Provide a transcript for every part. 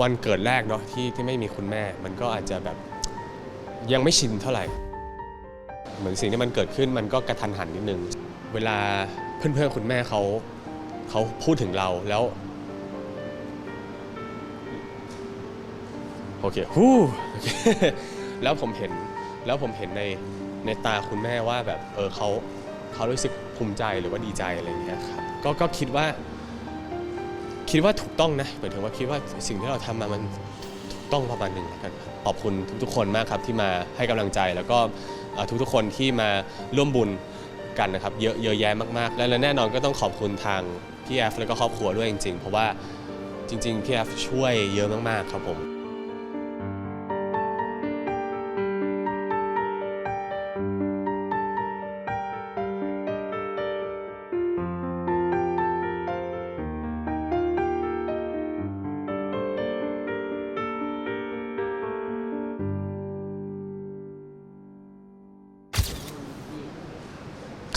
วันเกิดแรกเนาะที่ที่ไม่มีคุณแม่ มันก็อาจจะแบบยังไม่ชินเท่าไหร่ เหมือนสิ่งที่มันเกิดขึ้นมันก็กระทันหันนิดนึง เวลาเพื่อนๆคุณแม่เขาเขาพูดถึงเราแล้วโอเคฮู้แล้วผมเห็นแล้วผมเห็นในในตาคุณแม่ว่าแบบเออเขาเขารู้สึกภูมิใจหรือว่าดีใจอะไรอย่างเงี้ยครับก็ก็คิดว่า คิดว่าถูกต้องนะหมายถึงว่าคิดว่าสิ่งที่เราทำมามันถูกต้องประมาณหนึ่งแล้วกันครับขอบคุณทุกๆคนมากครับที่มาให้กำลังใจแล้วก็ทุกๆคนที่มาร่วมบุญกันนะครับเยอะเยอะแยะมากๆและและแน่นอนก็ต้องขอบคุณทางพี่แอฟแล้วก็ครอบครัวด้วยจริงๆ เพราะว่าจริงๆพี่แอฟช่วยเยอะมากๆครับผม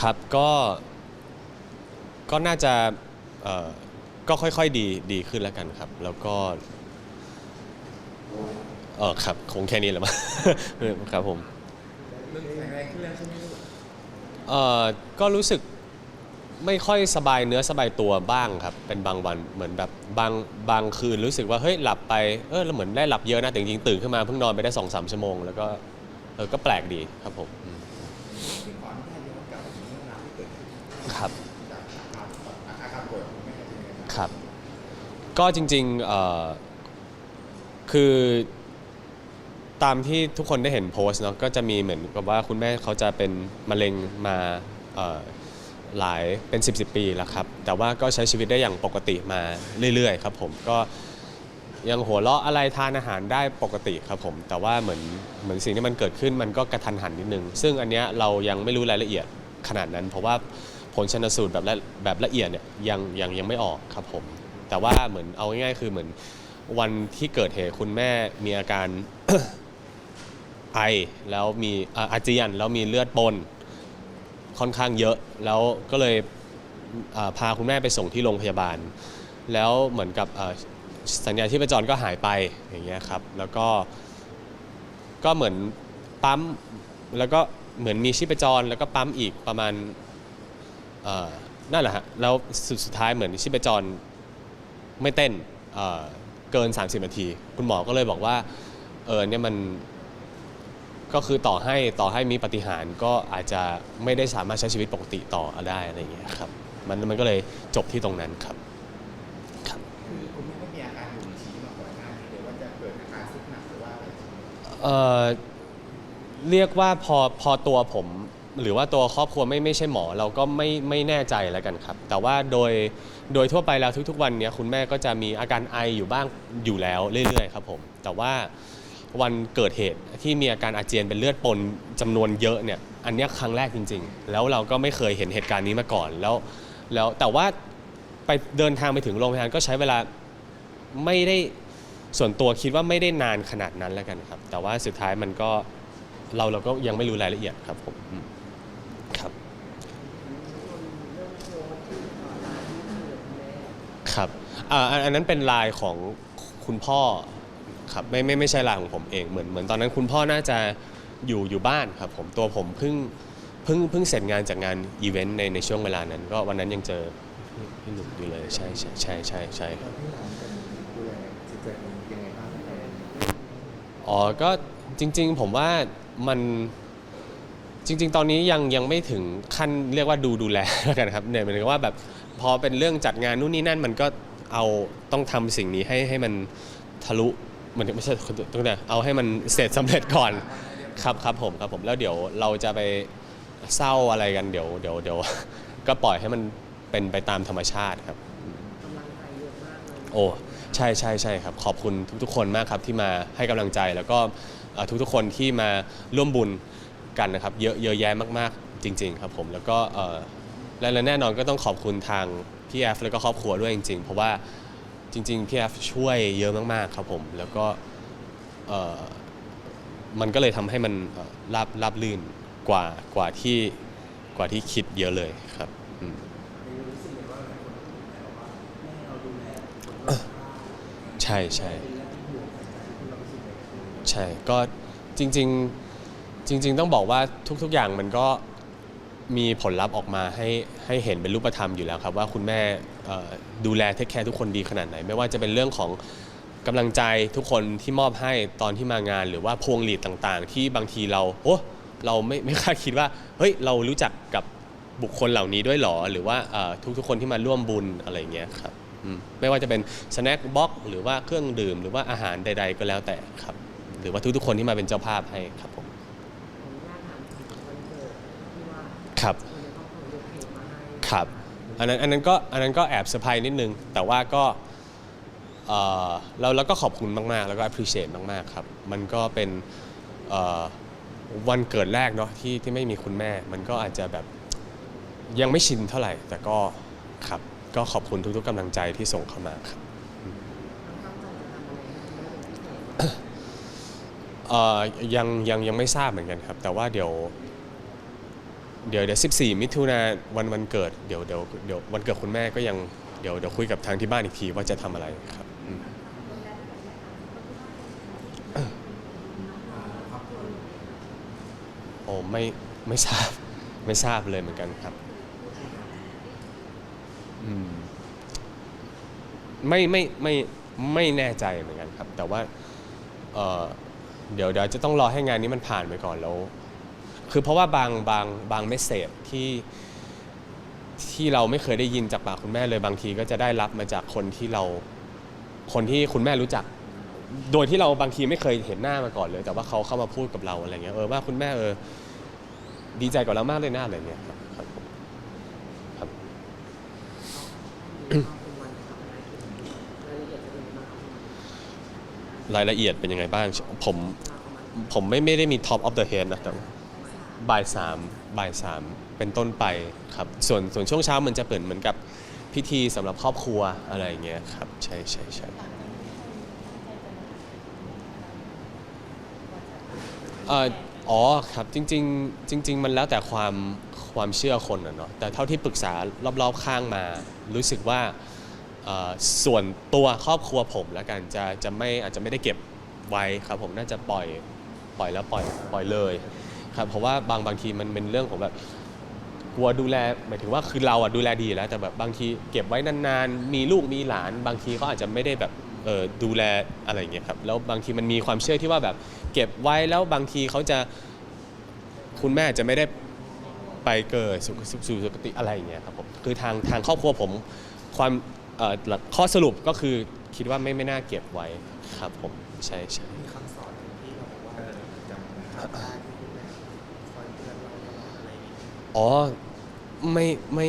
ครับก็ก็น่าจะเอ่อก็ค่อยๆดีดีขึ้นแล้วกันครับ แล้วก็เออครับคงแค่นี้แหละมั้ง ครับผมเริ่มแข็งแรงขึ้นแล้วใช่ไหมลูกเอ่อก็รู้สึกไม่ค่อยสบายเนื้อสบายตัวบ้างครับ เป็นบางวันเหมือนแบบบางบางคืนรู้สึกว่าเฮ้ยหลับไปเออเราเหมือนได้หลับเยอะนะแต่จริงๆตื่นขึ้นมาเพิ่งนอนไปได้สองสามชั่วโมงแล้วก็เออก็แปลกดีครับผม ก็จริงๆเอ่อคือตามที่ทุกคนได้เห็นโพสต์เนาะก็จะมีเหมือนกับว่าคุณแม่เขาจะเป็นมะเร็งมาเอ่อหลายเป็น 10บสปีแล้วครับ แต่ว่าก็ใช้ชีวิตได้อย่างปกติมาเรื่อยๆ ครับผมก็ยังหัวเราะอะไรทานอาหารได้ปกติครับผม แต่ว่าเหมือนเหมือนสิ่งที่มันเกิดขึ้นมันก็กระทันหันนิดนึง ซึ่งอันเนี้ยเรายังไม่รู้รายละเอียดขนาดนั้น เพราะว่าผลชนสูตรแบบละแบบละเอียดเนี่ยยังยังยังไม่ออกครับผม แต่ว่าเหมือนเอาง่ายๆคือเหมือนวันที่เกิดเหตุคุณแม่มีอาการ ไอแล้วมีอ่าอาเจียนแล้วมีเลือดปนค่อนข้างเยอะ แล้วก็เลยอ่าพาคุณแม่ไปส่งที่โรงพยาบาล แล้วเหมือนกับอ่าสัญญาณที่ประจรก็หายไปอย่างเงี้ยครับ แล้วก็ก็เหมือนปั๊มแล้วก็เหมือนมีชีพจรแล้วก็ปั๊มอีกประมาณเอ่อนั่นแหละฮะแล้วสุดสุดท้ายเหมือนชีพจร ไม่เต้นเอ่อเกิน 30 นาที คุณหมอก็เลยบอกว่าเออเนี่ยมันก็คือต่อให้ต่อให้มีปฏิหารย์ก็อาจจะไม่ได้สามารถใช้ชีวิตปกติต่อได้อะไรอย่างเงี้ยครับมันมันก็เลยจบที่ตรงนั้นครับครับคือคุณแม่ไม่มีอาการบ่งชี้มาก่อนหน้านี้เลยว่าจะเกิดอาการสุดหนักหรือว่าอะไรใช่ไหมเอ่อเรียกว่าพอพอตัวผม หรือว่าตัวครอบครัวไม่ไม่ใช่หมอเราก็ไม่ไม่แน่ใจแล้วกันครับ แต่ว่าโดยโดยทั่วไปแล้วทุกๆ วันเนี้ยคุณแม่ก็จะมีอาการไออยู่บ้างอยู่แล้วเรื่อยๆครับผม แต่ว่าวันเกิดเหตุที่มีอาการอาเจียนเป็นเลือดปนจำนวนเยอะเนี่ยอันเนี้ยครั้งแรกจริง ๆ แล้วเราก็ไม่เคยเห็นเหตุการณ์นี้มาก่อนแล้วแล้วแต่ว่าไปเดินทางไปถึงโรงพยาบาลก็ใช้เวลาไม่ได้ส่วนตัวคิดว่าไม่ได้นานขนาดนั้นแล้วกันครับ แต่ว่าสุดท้ายมันก็เราเราก็ยังไม่รู้รายละเอียดครับผมอืมครับครับ อ่าอันอันนั้นเป็นลายของคุณพ่อครับไม่ไม่ไม่ใช่ลายของผมเองเหมือนเหมือนตอนนั้นคุณพ่อน่าจะอยู่อยู่บ้านครับผมตัวผมเพิ่งเพิ่งเพิ่งเสร็จงานจากงานอีเวนต์ในในช่วงเวลานั้น ก็วันนั้นยังเจอพี่หนุ่มอยู่เลยใช่ใช่ใช่ใช่ใช่ครับ ที่เราจะดูแลจิตใจยังไงบ้างแม่อ๋อ ก็จริงๆ ผมว่ามันจริง ๆ ตอนนี้ยังยังไม่ถึงขั้นเรียกว่าดูดูแลแล้วกันครับเนี่ยหมายถึงว่าแบบพอเป็นเรื่องจัดงานนู่นนี่นั่นมันก็ เอาต้องทำสิ่งนี้ให้ให้มันทะลุมือนไม่ใช่ต้งแต่เอาให้มันเสร็จสำเร็จก่อนครับครับผมครับผมแล้วเดี๋ยวเราจะไปเศร้าอะไรกันเดี๋ยวเดี๋ยวเดี๋ยวก็ปล่อยให้มันเป็นไปตามธรรมชาติครับโอ้ใช่ใช่ใช่ครับ ขอบคุณทุกๆคนมากครับที่มาให้กำลังใจแล้วก็ทุกๆคนที่มาร่วมบุญกันนะครับ เยอะเยอะแยะมากๆจริง ๆ ครับผมแล้วก็ และและแน่นอนก็ต้องขอบคุณทางพี่แอฟแล้วก็ครอบครัวด้วยจริง ๆ เพราะว่าจริงๆพี่แอฟช่วยเยอะมากๆครับผม แล้วก็เอ่อมันก็เลยทำให้มันเอ่อราบราบลื่นกว่ากว่าที่กว่าที่คิดเยอะเลยครับอืม ใช่ใช่เป็นเรื่องที่ห่วงคุณเราคิดเลยใช่ก็จริง ๆ จริง ๆ ต้องบอกว่าทุก ๆ อย่างมันก็ มีผลลัพธ์ออกมาให้ให้เห็นเป็นรูปธรรมอยู่แล้วครับ ว่าคุณแม่ดูแลเทคแคร์ทุกคนดีขนาดไหน ไม่ว่าจะเป็นเรื่องของกำลังใจทุกคนที่มอบให้ตอนที่มางาน หรือว่าพวงหลีดต่างๆ ที่บางทีเราโอ้เราไม่ไม่คาดคิดว่าเฮ้ยเรารู้จักกับบุคคลเหล่านี้ด้วยหรอ หรือว่าทุกๆคนที่มาร่วมบุญอะไรอย่างเงี้ยครับไม่ว่าจะเป็นสแน็คบ็อกหรือว่าเครื่องดื่ม หรือว่าอาหารใด ๆ ก็แล้วแต่ครับ หรือว่าทุกๆคนที่มาเป็นเจ้าภาพให้ครับผม ขออนุญาตถามถึงวันเกิดที่ว่า ครับคนในครอบครัวยกเค้กมาให้ครับ อันนั้นอันนั้นก็อันนั้นก็แอบเซอร์ไพรส์นิดนึง แต่ว่าก็เอ่อเราเราก็ขอบคุณมาก ๆ แล้วก็ appreciate มาก ๆ ครับ มันก็เป็นเอ่อวันเกิดแรกเนาะที่ที่ไม่มีคุณแม่ มันก็อาจจะแบบยังไม่ชินเท่าไหร่ แต่ก็ครับ ก็ขอบคุณทุก ๆกำลังใจที่ส่งเข้ามาครับตั้งใจจะทำอะไรให้คุณแม่เป็นพิเศษเอ่อยังยังยังไม่ทราบเหมือนกันครับ แต่ว่าเดี๋ยว เดี๋ยวเดี๋ยว 14 มิถุนาวันวันเกิดเดี๋ยวเดี๋ยวเดี๋ยววันเกิดคุณแม่ก็ยังเดี๋ยวเดี๋ยวคุยกับทางที่บ้านอีกทีว่าจะทำอะไรครับอืมโอ้ไม่ไม่ทราบไม่ทราบเลยเหมือนกันครับอืมไม่ไม่ไม่ไม่แน่ใจเหมือนกันครับ แต่ว่าเอ่อเดี๋ยวเดี๋ยวจะต้องรอให้งานนี้มันผ่านไปก่อนแล้ว คือเพราะว่าบางบางบางเมสเซจที่ที่เราไม่เคยได้ยินจากปากคุณแม่เลยบางทีก็จะได้รับมาจากคนที่เราคนที่คุณแม่รู้จัก โดยที่เราบางทีไม่เคยเห็นหน้ามาก่อนเลย แต่ว่าเขาเข้ามาพูดกับเราอะไรเงี้ยเออว่าคุณแม่เออดีใจกับเรามากเลยนะอะไรเงี้ยครับครับราเป็นวันทำอะไรรายละเอียดเป็นยังไงบ้างครับรายละเอียดเป็นยังไงบ้าง ผมผมไม่ไม่ได้มี top of the head นะแต่ บ่ายสามบ่ายสามเป็นต้นไปครับ ส่วนส่วนช่วงเช้ามันจะเปิดเหมือนกับพิธีสำหรับครอบครัวอะไรอย่างเงี้ยครับ ใช่ใช่ใช่เอ่ออ๋อครับจริงๆ จริง ๆ มันแล้วแต่ความความเชื่อคนอะเนาะแต่เท่าที่ปรึกษารอบๆข้างมา รู้สึกว่าเอ่อส่วนตัวครอบครัวผมแล้วกันจะจะไม่อาจจะไม่ได้เก็บไว้ครับผมน่าจะปล่อยปล่อยแล้วปล่อยปล่อยเลย ครับเพราะว่าบางบางทีมันเป็นเรื่องของแบบกลัวดูแลหมายถึงว่าคือเราอะดูแลดีอยู่แล้ว แต่แบบบางทีเก็บไว้นานๆ มีลูกมีหลาน บางทีเขาอาจจะไม่ได้แบบเออดูแลอะไรอย่างเงี้ยครับแล้วบางทีมันมีความเชื่อที่ว่าแบบ เก็บไว้แล้วบางทีเขาจะคุณแม่จะไม่ได้ไปเกิดสุขสุขสู่สุคติอะไรอย่างเงี้ยครับผมคือทางทางครอบครัวผมความเอ่อหลักข้อสรุปก็คือคิดว่าไม่ไม่น่าเก็บไว้ครับผมใช่ใช่มีคำสอนที่เราบอกว่าเออจำ อ๋อไม่ไม่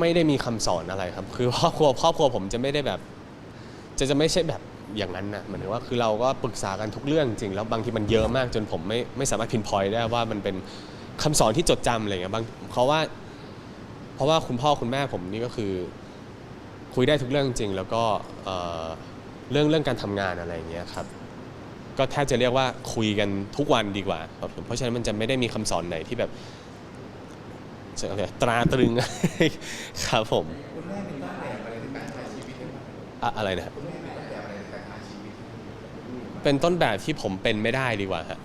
ไม่ได้มีคำสอนอะไรครับ คือครอบครัวครอบครัวผมจะไม่ได้แบบ จะจะไม่ใช่แบบอย่างนั้นนะหมายถึงว่าคือเราก็ปรึกษากันทุกเรื่องจริง แล้วบางทีมันเยอะมากจนผมไม่ไม่สามารถพินพอยได้ว่ามันเป็นคำสอนที่จดจำอะไรเงี้ยบางเพราะว่า เพราะว่าคุณพ่อคุณแม่ผมนี่ก็คือ คุยได้ทุกเรื่องจริง แล้วก็เอ่อเรื่องเรื่องการทำงานอะไรอย่างเงี้ยครับ ก็แทบจะเรียกว่าคุยกันทุกวันดีกว่าครับผมเพราะฉะนั้นมันจะไม่ได้มีคำสอนไหนที่แบบ ตราตรึง ครับผมคุณแม่เป็นต้นแบบอะไรในการใช้ชีวิตหรือเปล่าอะไรนะครับคุณแม่เป็นอะไรในการใช้ชีวิตเป็นต้นแบบที่ผมเป็นไม่ได้ดีกว่าฮะ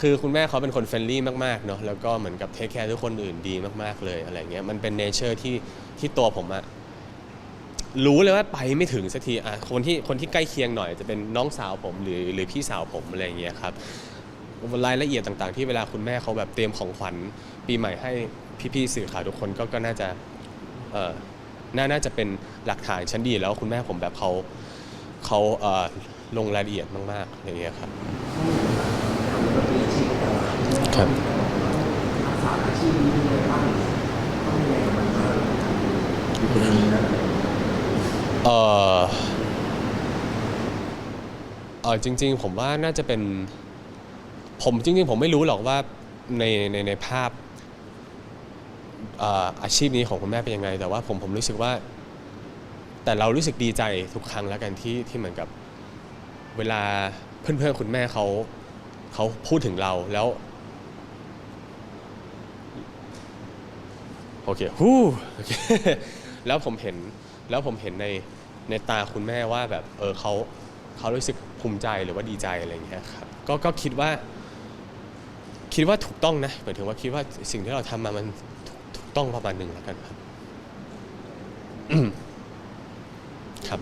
คือคุณแม่เขาเป็นคนเฟรนลี่มากๆเนาะแล้วก็เหมือนกับเทคแคร์ทุกคนอื่นดีมากๆเลยอะไรเงี้ยมันเป็นเนเจอร์ที่ที่ตัวผมอะรู้เลยว่าไปไม่ถึงสักทีอะคนที่คนที่ใกล้เคียงหน่อยจะเป็นน้องสาวผมหรือหรือพี่สาวผมอะไรเงี้ยครับ รายละเอียดต่างๆ ที่เวลาคุณแม่เขาแบบเตรียมของขวัญปีใหม่ให้พี่ๆสื่อข่าวทุกคนก็ก็น่าจะเออน่าน่าจะเป็นหลักฐานชั้นดีแล้วคุณแม่ผมแบบเขาเขาเอ่อลงรายละเอียดมากๆอย่างเงี้ยครับครับเออเออจริง ๆ ผมว่าน่าจะเป็น ผมจริงๆ ผมไม่รู้หรอกว่าในในในภาพเอ่อาชีพนี้ของคุณแม่เป็นยังไง แต่ว่าผมผมรู้สึกว่า แต่เรารู้สึกดีใจทุกครั้งแล้วกันที่ที่เหมือนกับเวลาเพื่อนๆคุณแม่เขาเขาพูดถึงเราแล้วโอเคฮู้แล้วผมเห็นแล้วผมเห็นในในตาคุณแม่ว่าแบบเออเขาเขารู้สึกภูมิใจหรือว่าดีใจอะไรอย่างเงี้ยครับก็ก็คิดว่า คิดว่าถูกต้องนะหมายถึงว่าคิดว่าสิ่งที่เราทำมามันถูกถูกต้องประมาณหนึ่งแล้วกันครับครับ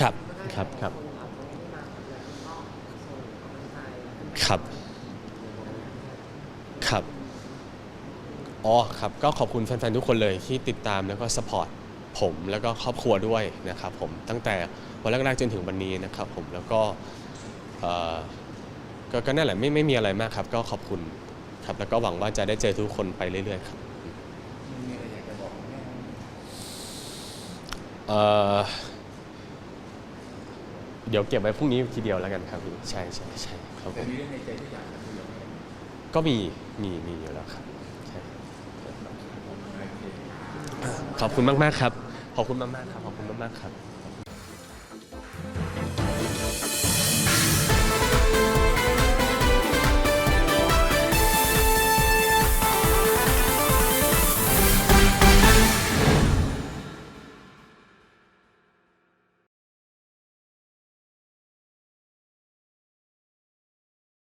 ครับครับครับครับครับอ๋อครับ ก็ขอบคุณแฟนๆทุกคนเลยที่ติดตามแล้วก็สปอร์ตผมแล้วก็ครอบครัวด้วยนะครับผมตั้งแต่วันแรกๆจนถึงวันนี้นะครับผมแล้วก็ ก็ก็นั่นแหละไม่ไม่มีอะไรมากครับ ก็ขอบคุณครับ แล้วก็หวังว่าจะได้เจอทุกคนไปเรื่อยๆครับมีอะไรอยากจะบอกแม่เอ่อเดี๋ยวเก็บไว้พรุ่งนี้ทีเดียวแล้วกันครับพี่ใช่ใช่ใช่ครับผแต่มมีเรื่องในใจที่อยากจะคุยกับแม่ก็มีมีมีอยู่แล้วครับใช่โอเคขอบคุณมากๆครับ ขอบคุณมากๆครับขอบคุณมากๆครับ